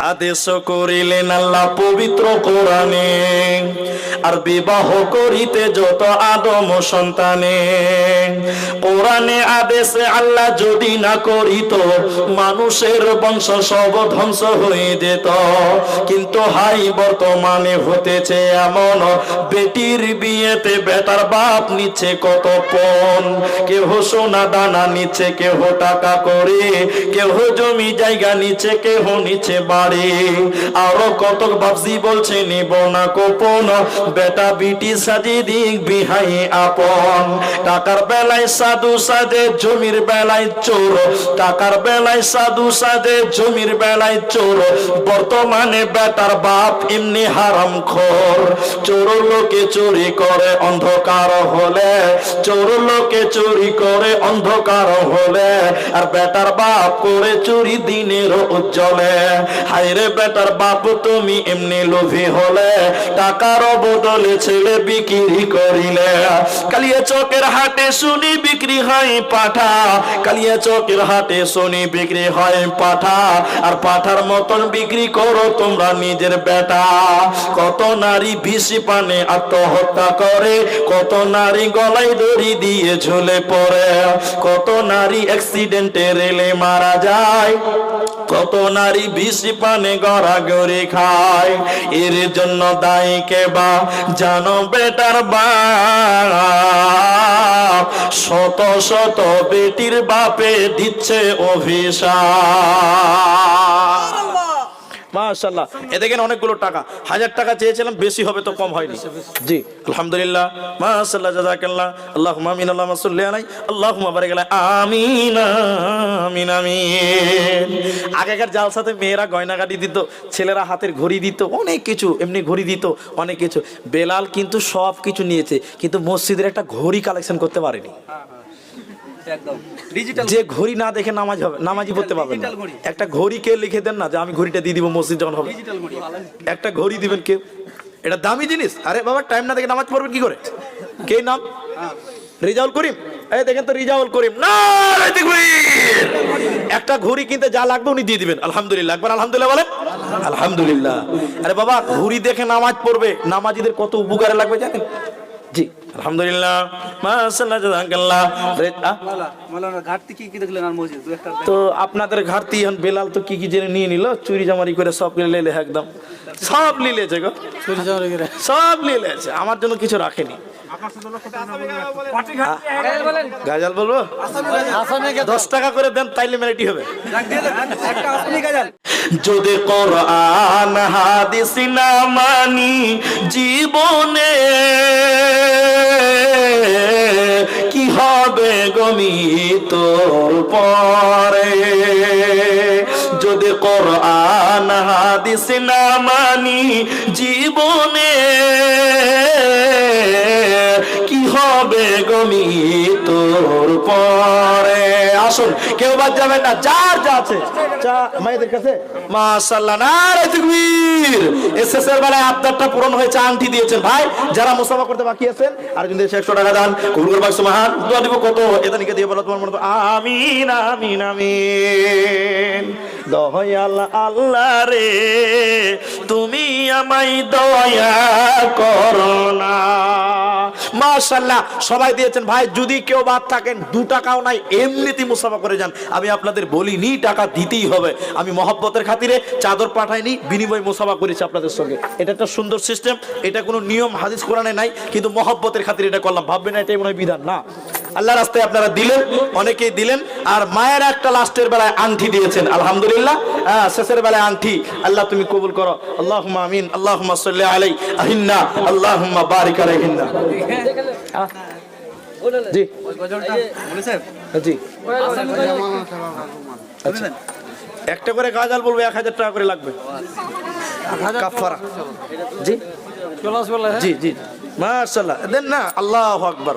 আদেশ করিলেন আল্লাহ পবিত্র কোরআনে। আর বিবাহ করিতে যত আদম সন্তানে। কোরআনে আদেশে আল্লাহ যদি না করিত, মানুষের বংশ সব ধ্বংস হয়ে যেত। কিন্তু হাই, বর্তমানে হতেছে এমন, বেটির বিয়েতে বেটার বাপ নিচ্ছে কত পণ। কেহ সোনা দানা নিচ্ছে, কেহ টাকা করে, কেহ জমি জায়গা নিচ্ছে, কেহ নিচ্ছে বাড়ি। আরও কত বাপসি বলছে, নিব না কোপন বেটা বিটি সাজি দিক বিহাই আপন। টাকার বেলায় সাধু সাজে জমির বেলায় চোর। টাকার বেলায় সাধু সাজে জমির বেলায় চোর। বর্তমানে বেটার বাপ এমনি হারাম খোর। চোর লোকে চুরি করে, অন্ধকার হলে। চোর লোকে চুরি করে, অন্ধকার হলে। আর বেটার বাপ করে চুরি দিনের উজ্জ্বলে। হাইরে বেটার বাপ তুমি এমনি লোভী হলে, টাকার বদলে ছেলে বিক্রি করিলে। কালিয়া চকের হাটে শুনি বিক্রি হয় পাঠা, কালিয়া চকের হাটে শুনি বিক্রি হয় পাঠা। আর পাঠার মতন বিক্রি করো তোমরা নিজের বেটা। কত নারী বিষ পানে আত্মহত্যা করে, কত নারী গলায় দড়ি দিয়ে ঝুলে পড়ে। কত নারী অ্যাক্সিডেন্টে রেলে মারা যায়, কত নারী বিষ পানে গড়াগড়ি খায়। এর জন্য দায়ী কে বা? জানো বেটার বাপ শত শত বেটির বাপে দিচ্ছে অভিশাপ। মাশাল্লাহ এ দেখেন অনেকগুলো টাকা। হাজার টাকা চেয়েছিলাম, বেশি হবে তো কম হয়নি। জি। আলহামদুলিল্লাহ। মাশাল্লাহ জাযাকাল্লাহ। আল্লাহুম্মা আমিন, আল্লাহুম্মা সাল্লি আলাই আল্লাহুম্মা বারিক আলাই আমিন আমিন আমিন। আগেকার জালসাতে মেয়েরা গয়নাগাটি দিত, ছেলেরা হাতের ঘড়ি দিত, অনেক কিছু, এমনি ঘড়ি দিত, অনেক কিছু। বেলাল কিন্তু সব কিছু নিয়েছে, কিন্তু মসজিদের একটা ঘড়ি কালেকশন করতে পারেনি। যে ঘড়ি। না দেখে নামাজ হবে নামাজি পড়তে পারবেন একটা ঘড়ি কে লিখে দেন না যে আমি ঘড়িটা দিয়ে দিব মসজিদ যখন হবে। একটা ঘড়ি দিবেন কে? এটা দামি জিনিস। আরে বাবা টাইম না দেখে নামাজ পড়বেন কি করে? কে নাম? রিজাউল করিম? এই দেখেন তো রিজাউল করিম। না একটা ঘড়ি কিনতে যা লাগবে উনি দিয়ে দিবেন। আলহামদুলিল্লাহ একবার আলহামদুলিল্লাহ বলেন। আলহামদুলিল্লাহ। আরে বাবা ঘড়ি দেখে নামাজ পড়বে। নামাজিদের কত উপকারে লাগবে জানেন? জি। আলহামদুলিল্লাহ। মাশাআল্লাহ জাযাকাল্লাহ রে- আ? মালা মালানা ঘাটতি কি কি দেখলেন আর মসজিদ? তো আপনাদের ঘাটতি এখন বেলাল তো কি কি জেনে নিয়ে নিল? চুরি জামারি করে সব লিলে একদম। সব লিলেছে গো। চুরি সব লিলেছে আমার জন্য কিছু রাখেনি। গাজাল বলব? দশ টাকা করে দেন তাইলে মেরেটি হবে। একটা আসনি গাজাল। যদি কোরআন হাদিস না মানি জীবনে, কি হবে গমি তোর পরে? যদি কোরআন হাদিস না মানি জীবনে, কি হবে গমি আসুন, কেউ বাদ যাবেন না, যার যা আছে। চা, মায়েদের কাছে? মাশাআল্লাহ নারে তাকবীর। এসএসএর বেলায় আপনারটা পূরণ হয়েছে, আংটি দিয়েছেন ভাই। যারা মুসাফা করতে বাকি আছেন, আর যদি 100 টাকা দান কবুল করবে সুবহান দোয়া দিব কত? দিয়ে আমিন আমিন। দয়াল আল্লাহ রে, তুমি আমায় দয়া করো না। মাশাল্লাহ সবাই দিয়েছেন, ভাই, যদি কেউ বাদ থাকেন, দু টাকাও নাই এমনিতে মুসাফা করে যান। আমি আপনাদের বলিনি, টাকা দিতেই হবে। আমি মহব্বতের খাতিরে চাদর পাঠাইনি, বিনিময় মুসাফা করেছি আপনাদের সঙ্গে। এটা একটা সুন্দর সিস্টেম এটা কোনো নিয়ম, হাদিস কোরআনে নাই, কিন্তু মহব্বতের খাতিরে এটা করলাম। ভাববেন না, এটাই মনে হয় বিধান। না। আল্লাহ রাস্তায় আপনারা দিলেন অনেকেই দিলেন আর মায়ের একটা লাস্টের বেলায় আংটি দিয়েছেন আলহামদুলিল্লাহ। হ্যাঁ শেষের বেলায় আংটি আল্লাহ তুমি কবুল করো। আল্লাহ আমিন আল্লাহ সাল্লি আলাই আহিন্না আল্লাহ বারিক আলাইহিন্না। জি। গজলটা বলে সাহেব জি। আচ্ছা। একটা করে গাজাল বলব এক হাজার টাকা করে লাগবে। কাফারা জি। জি জি মাশাল্লাহ দেন না আল্লাহ আকবার।